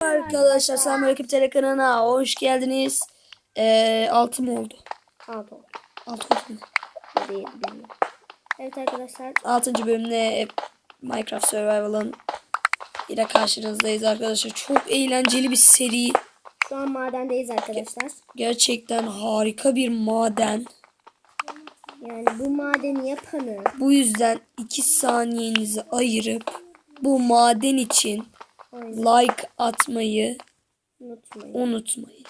Arkadaşlar Selamünaleyküm Tele kanalına hoş geldiniz. Ee, altı mı oldu? Altı oldu. Altı oldu Değil, bilmiyorum. Evet arkadaşlar. Altıncı bölümde Minecraft Survival'ın ile karşınızdayız arkadaşlar. Çok eğlenceli bir seri. Şu an madendeyiz arkadaşlar. Gerçekten harika bir maden. Yani bu madeni yapanı Bu yüzden iki saniyenizi ayırıp bu maden için Aynen. like atmayı unutmayın. unutmayın.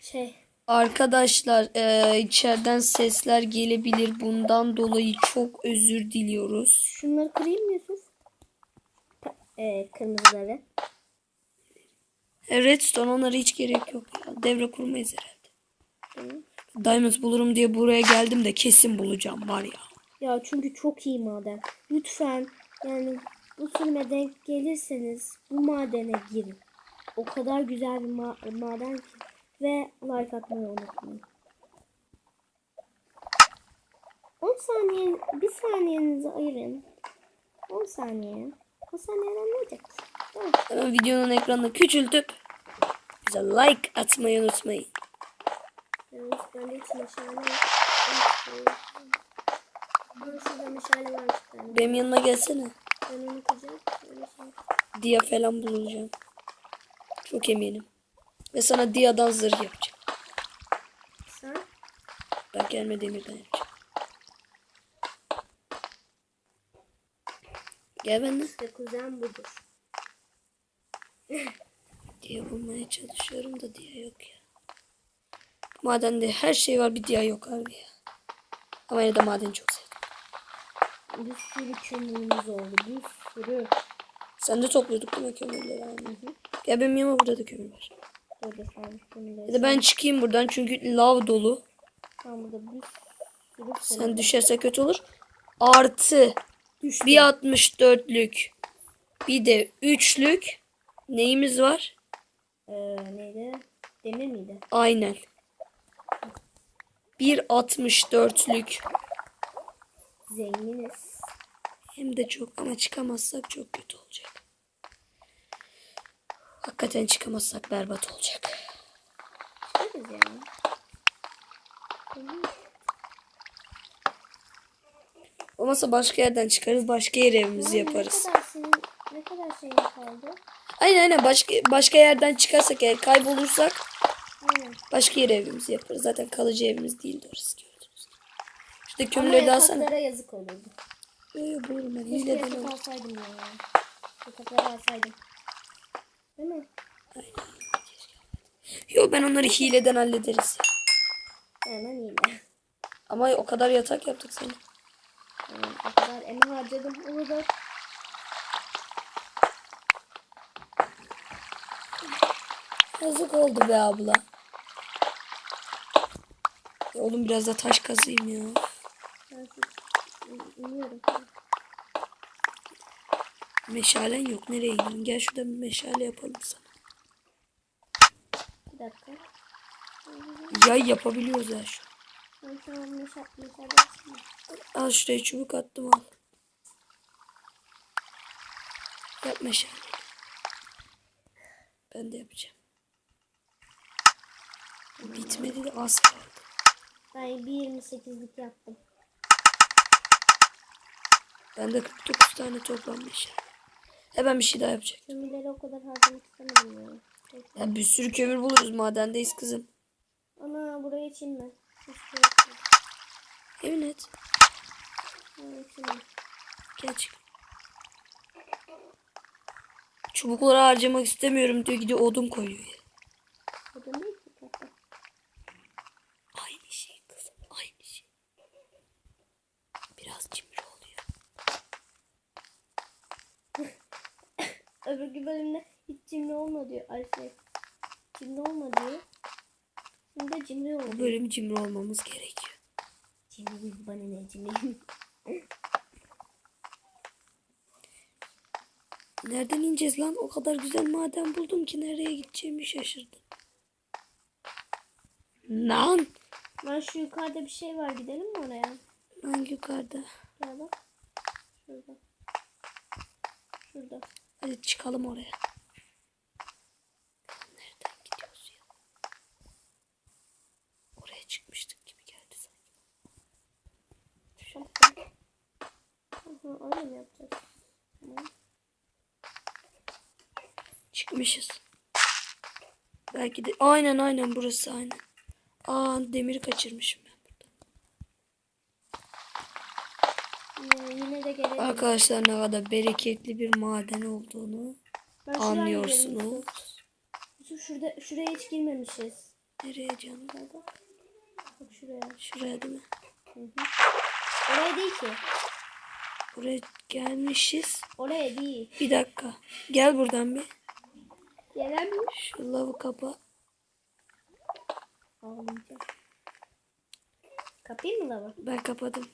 Şey Arkadaşlar eee, içeriden sesler gelebilir. Bundan dolayı çok özür diliyoruz. şunları kırayım mı Yusuf? Ee, kırmızıları. E, Redstone onlara hiç gerek yok ya. Devre kurmayız herhalde. Diamond bulurum diye buraya geldim de kesin bulacağım var ya. Ya çünkü çok iyi maden. Lütfen yani bu sürüme denk gelirseniz bu madene girin. O kadar güzel bir ma- maden ki. Ve like atmayı unutmayın. 10 saniye, bir saniyenizi ayırın. 10 saniye. O saniyeden ne olacak? Videonun ekranını küçültüp bize like atmayı unutmayın. Yani bende hiç meşale. Ama şurada meşale var bir tane. Benim yanıma gelsene. Ben onu kıracağım. Şey. Dia falan bulacağım. Çok eminim. Ve sana Dia'dan zırh yapacağım. Sen? Ben gelme demirden yapacağım. Gel benimle. İşte kuzen budur. Dia bulmaya çalışıyorum da Dia yok ya. Madende her şey var bir Dia yok abi ya. Ama yine de madeni çok sevdim. Bir sürü kömürümüz oldu. Bir sürü. Sen de topluyorduk değil mi kömürleri aynı. Gel benim yanıma burada da kömür var. Ya da ben çıkayım buradan çünkü lav dolu. Tam burada bir sürü kömür. Sen düşerse kötü olur. Artı Düştü. bir 64'lük bir de üçlük neyimiz var? Ee, neydi? Demir miydi? Aynen. Bir 64'lük Zenginiz. hem de çok ama çıkamazsak çok kötü olacak. Hakikaten çıkamazsak berbat olacak. Çıkarız ya. Olmasa başka yerden çıkarız, başka yere evimizi Yani yaparız. Ne kadar senin, ne kadar şeyin kaldı? Aynen aynen başka başka yerden çıkarsak eğer kaybolursak. Başka yere evimizi yaparız. Zaten kalıcı evimiz değildi orası gördünüz. İşte Ama kömürleri de alsana. yataklara yazık olurdu. Yo buyurun ben yatak alırım. alsaydım ya. Yatakları alsaydım. Değil mi? Yo ben onları hileden hallederiz. Hemen iyi. Ama o kadar yatak yaptık seni. Yani o kadar emek harcadım. Orada Yazık oldu be abla. Oğlum biraz da taş kazayım ya. Meşalen yok. Nereye iniyorsun? Gel şurada bir meşale yapalım sana. Bir dakika. Yay yapabiliyoruz ya şu. Al şuraya çubuk attım al. Yap meşale. Ben de yapacağım. Bitmedi de az kaldı. Ben bir 28'lik yaptım. Ben de 49 tane toplam meşale. E ben bir şey daha yapacağım. Kömürleri o kadar harcamak istemedim ya. Peki. Ya bir sürü kömür buluruz madendeyiz kızım. Ana buraya yok. Emin et. Gel çık. Çubukları harcamak istemiyorum diyor gidiyor odun koyuyor ya. Bu da ne ki kaka? Aynı şey kızım aynı şey. Biraz cimri oluyor. Öbürkü bölümde hiç cimri olma diyor. Şey. Cimri olma diyor. Şimdi de cimri Bu oldu. bölüm cimri olmamız gerekiyor. Cimri bana ne cimri. Nereden ineceğiz lan? O kadar güzel maden buldum ki nereye gideceğimi şaşırdım. Lan! Lan şu yukarıda bir şey var gidelim mi oraya? Hangi yukarıda? Gel bak. Şurada. Şurada. Hadi çıkalım oraya. Nereden gidiyoruz ya? Oraya çıkmıştık gibi geldi sanki. Aha, öyle mi yapacağız? Çıkmışız. Belki de aynen aynen burası aynen. Aa demiri kaçırmışım ben burada. Yine, yine de gelelim. Arkadaşlar ne kadar bereketli bir maden olduğunu Ben anlıyorsunuz. Yusuf. Şurada, şuraya hiç girmemişiz. Nereye canım? Gel bak. Şuraya. Şuraya değil mi? Hı hı. Oraya değil ki. Buraya gelmişiz. Oraya değil. Bir dakika. Gel buradan bir. Gelemiyor. Şu lavı kapa. Ağlayacağım. Kapayım mı lava? Ben kapadım.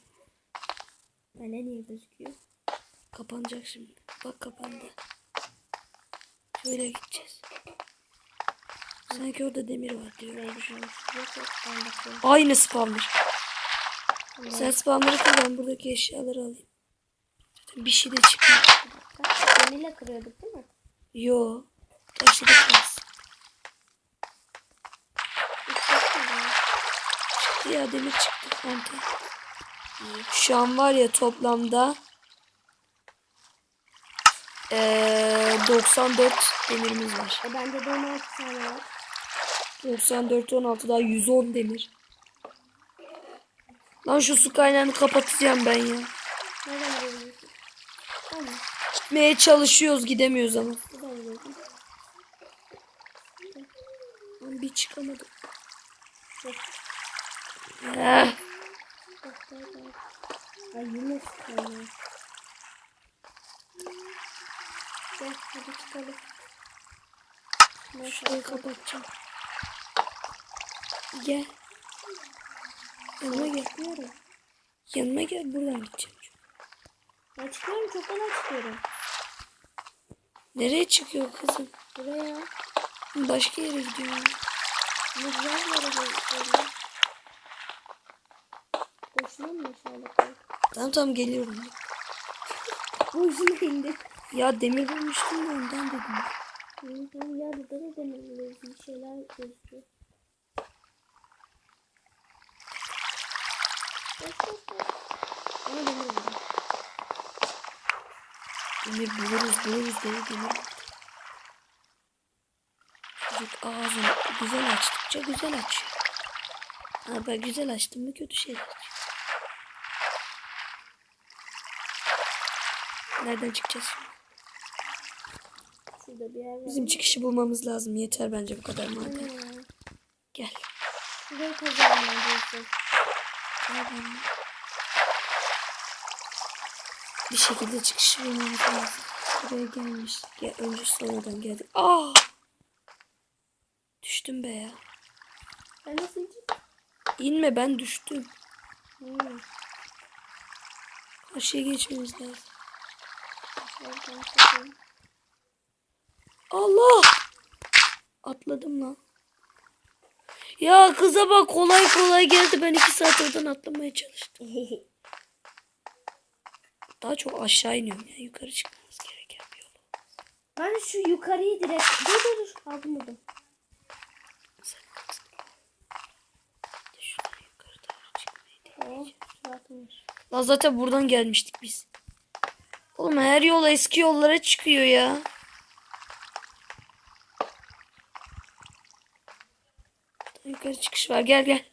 Bende niye gözüküyor? Kapanacak şimdi. Bak kapandı. Şöyle gideceğiz. Sanki orada demir var diyor. Ben bakıyorum. Aynı spawner. Sen spawner'ı kur ben buradaki eşyaları alayım. Zaten bir şey de çıkmıyor. Demirle kırıyorduk değil mi? Yo. Taşlı da bakmadım. Çıktı ya demir çıktı. Ante. Şu an var ya toplamda eee 94 demirimiz var. E bende de 16 tane var. 94 16 daha 110 demir. Lan şu su kaynağını kapatacağım ben ya. Nereden? Tamam. Gitmeye çalışıyoruz gidemiyoruz ama. Lan bir çıkamadım. Yok. Eh, Bak, bak, bak. Ay yine sıkıyorum. Gel hadi çıkalım. Neyse, şurayı kapatacağım. Gel. Yanıma gel. Yanıma gel buradan gideceğim. Ben çıkıyorum çok kolay çıkıyorum. Nereye çıkıyor kızım? Buraya. Başka yere gidiyorum. Ne güzel yere gidiyorum. Mı? Tamam tamam geliyorum. Boşuna indik. Ya demir bulmuştum da ondan dedim. Ya burada da demirliyoruz. Bir şeyler gözüküyor. Ama demir buldum. Demir buluruz buluruz demir. Çocuk ağzını güzel açtıkça güzel açıyor. Ha ben güzel açtım mı kötü şeyler açıyor. Nereden çıkacağız? Şurada bir yer var. Bizim çıkışı bulmamız lazım. Yeter bence bu kadar maden. Ha, Gel. Şurayı benimle. Bir şekilde çıkışı bulmamız lazım. Buraya gelmiş. Ya önce sonradan geldik. Aa! Düştüm be ya. Ben nasıl ineceğim? İnme ben düştüm. Hmm. Karşıya geçmemiz lazım. Allah! Atladım lan. Ya kıza bak kolay kolay geldi. Ben iki saat oradan atlamaya çalıştım. Daha çok aşağı iniyorum ya. Yukarı çıkmamız gereken bir yol. ben şu yukarıyı direkt... Dur dur dur. Aldım suratmış. Lan zaten buradan gelmiştik biz. Oğlum her yol eski yollara çıkıyor ya. Yukarı çıkış var. Gel gel.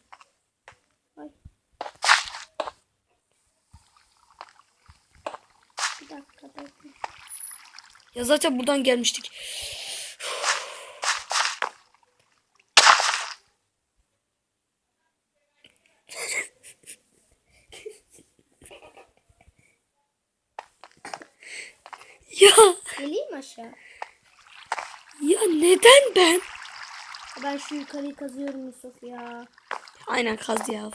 Ya zaten buradan gelmiştik. ya Geleyim mi aşağı? ya neden ben? Ben şu yukarıyı kazıyorum Yusuf ya. Aynen kaz ya.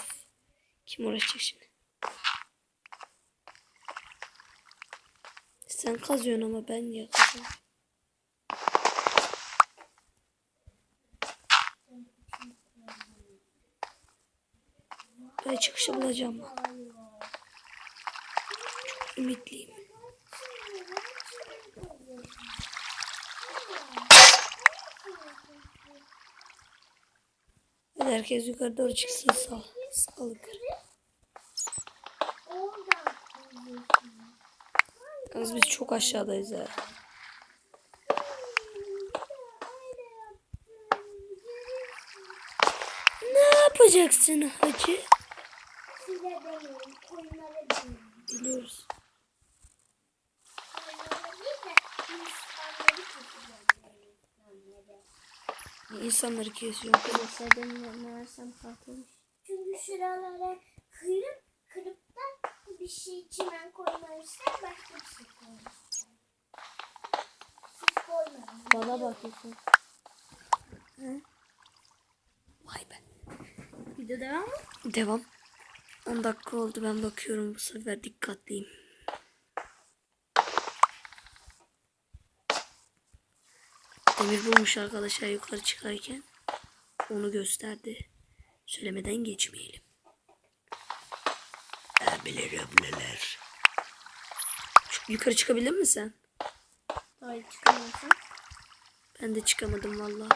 Kim uğraşacak şimdi? Sen kazıyorsun ama ben niye kazıyorum? Ben çıkışı bulacağım. ümitliyim. Hadi herkes yukarı doğru çıksın sağ. Sağlık. Yalnız biz çok aşağıdayız ha. Ne yapacaksın hacı? Biliyoruz. Koyunlara değil de insanları keseceğim. İnsanları kesiyor. Benim meğersem patlamış. Çünkü şuralara kırıp kırıp da bir şey çimen koymamışlar başka bir şey koymuşlar. Siz koymadınız. Bana bakıyorsun. Vay be. Video devam mı? Devam. 10 dakika oldu ben bakıyorum bu sefer dikkatliyim. Demir bulmuş arkadaşlar yukarı çıkarken. Onu gösterdi. Söylemeden geçmeyelim. Abiler ablalar. Yukarı çıkabildin mi sen? Hayır çıkamıyorsun. Ben de çıkamadım valla.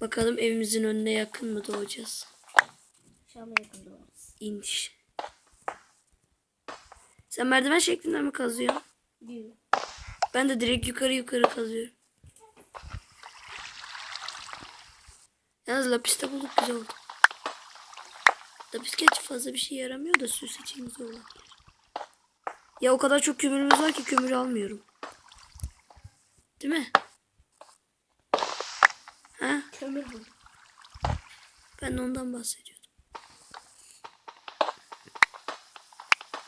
Bakalım evimizin önüne yakın mı doğacağız? Şam'a yakın doğarız. İniş. Sen merdiven şeklinde mi kazıyorsun? Diyor. Ben de direkt yukarı yukarı kazıyorum. Yalnız lapis de bulduk güzel oldu. Lapis gerçi fazla bir şey yaramıyor da süs için güzel olabilir. Ya o kadar çok kömürümüz var ki kömür almıyorum. Değil mi? Ha? Kömür buldum. Ben ondan bahsediyordum.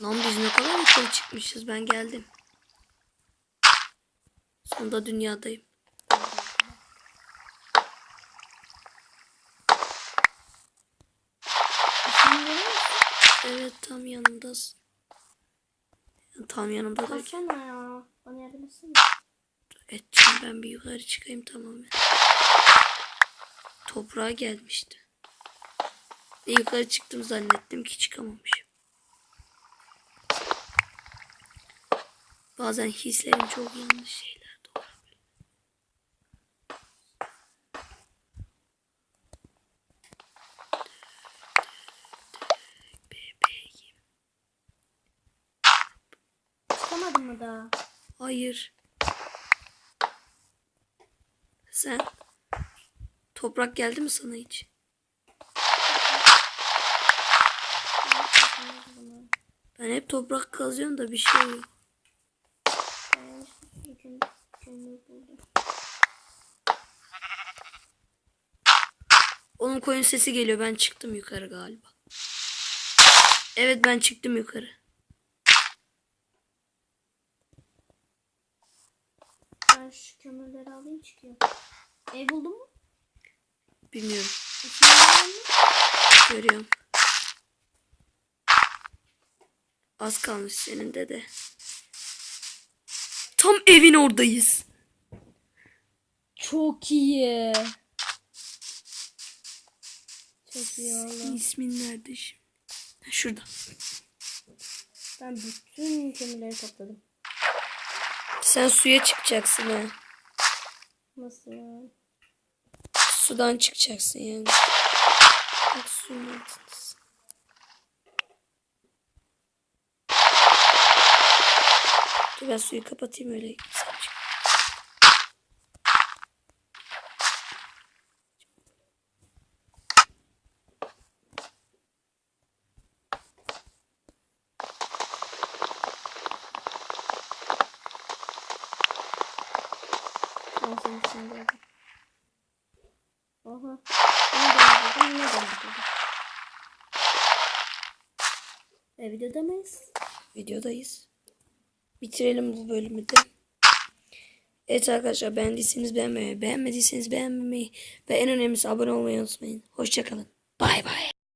Lan biz ne kadar yukarı çıkmışız ben geldim. Sonunda dünyadayım. Evet tam yanındasın. Ya, Tam yanımda derken Kalsana ya. Bana yardım etsene. edeceğim ben bir yukarı çıkayım tamamen. Toprağa gelmişti. Ve yukarı çıktım zannettim ki çıkamamışım. Bazen hislerim çok yanlış şeyler doğurabilir. Bebeğim. Çıkamadın mı daha? Hayır. Sen toprak geldi mi sana hiç? Ben hep toprak kazıyorum da bir şey yok. Onun koyun sesi geliyor. Ben çıktım yukarı galiba. Evet ben çıktım yukarı. Ben şu kömürleri alayım çıkıyorum. Ev buldun mu? Bilmiyorum. Görüyorum. Az kalmış senin de de. Tam evin oradayız. Çok iyi. Çok iyi oğlum. İsmin nerede şimdi? Şurada. Ben bütün kömürleri topladım. Sen suya çıkacaksın ha. Nasıl ya? Sudan çıkacaksın yani. Bak suyun altındasın. Dur ben suyu kapatayım öyle. Sen çık. Ben senin için geldim. Oha. Yine buldum. Yine demir buldum. E videoda mıyız? Videodayız. Bitirelim bu bölümü de. Evet arkadaşlar beğendiyseniz beğenmeyi, beğenmediyseniz beğenmemeyi ve en önemlisi abone olmayı unutmayın. Hoşçakalın. Bay bay.